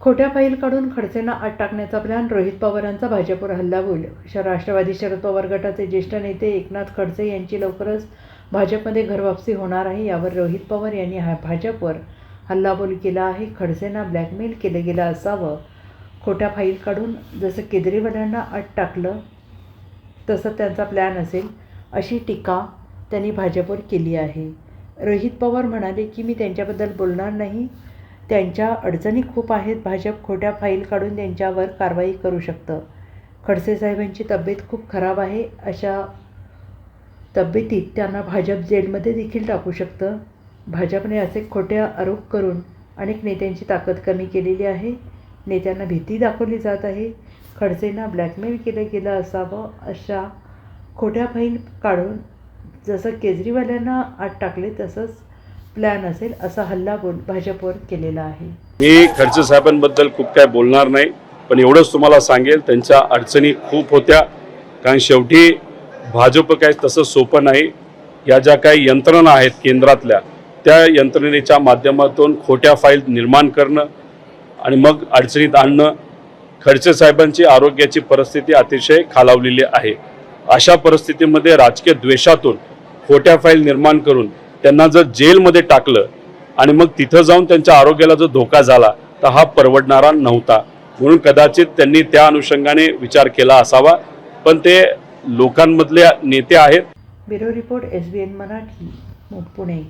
खोट्या फाईल काढून खडसेंना आत टाकण्याचा प्लॅन रोहित पवारांचा भाजपवर हल्ला होईल श- राष्ट्रवादी शरद पवार गटाचे ज्येष्ठ नेते एकनाथ खडसे यांची लवकरच भाजपमध्ये घरवापसी होणार आहे यावर रोहित पवार यांनी हा भाजपवर हल्लाबोल केला आहे. खडसेंना ब्लॅकमेल केलं गेलं असावं. खोट्या फाईल काढून जसं केजरीवालांना आत टाकलं तसं त्यांचा प्लॅन असेल अशी टीका त्यांनी भाजपवर केली आहे. रोहित पवार म्हणाले की मी त्यांच्याबद्दल बोलणार नाही. त्यांच्या अडचणी खूप आहेत. भाजप खोट्या फाईल काढून त्यांच्यावर कारवाई करू शकतं. खडसे साहेबांची तब्येत खूप खराब आहे. अशा तब्येतीत त्यांना भाजप जेलमध्ये देखील टाकू शकतं. भाजपने असे खोटे आरोप करून अनेक नेत्यांची ताकद कमी केलेली आहे. नेत्यांना भीती दाखवली जात आहे. खडसेंना ब्लॅकमेल केलं गेलं असावं अशा खोट्या फाईल काढून जसं केजरीवाल्यांना आत टाकले तसंच प्लॅन असेल असा हल्ला भाजपवर केलेला आहे. मी खडसे साहेबांबद्दल खूप काय बोलणार नाही पण एवढंच तुम्हाला सांगेल त्यांच्या अडचणी खूप होत्या. कारण शेवटी भाजप काय तसं सोपं नाही. या ज्या काही यंत्रणा आहेत केंद्रातल्या त्या यंत्रणेच्या माध्यमातून खोट्या फाईल निर्माण करणं आणि मग अडचणीत आणणं खडसे साहेबांची आरोग्याची परिस्थिती अतिशय खालावलेली आहे. अशा परिस्थितीमध्ये राजकीय द्वेषातून खोट्या फाईल निर्माण करून त्यांना जर जेलमध्ये टाकलं आणि मग तिथं जाऊन त्यांच्या आरोग्याला जो धोका झाला तर हा परवडणारा नव्हता. म्हणून कदाचित त्यांनी त्या अनुषंगाने विचार केला असावा. पण ते लोकांमधले नेते आहेत. Bureau report S B N Marathi Pune.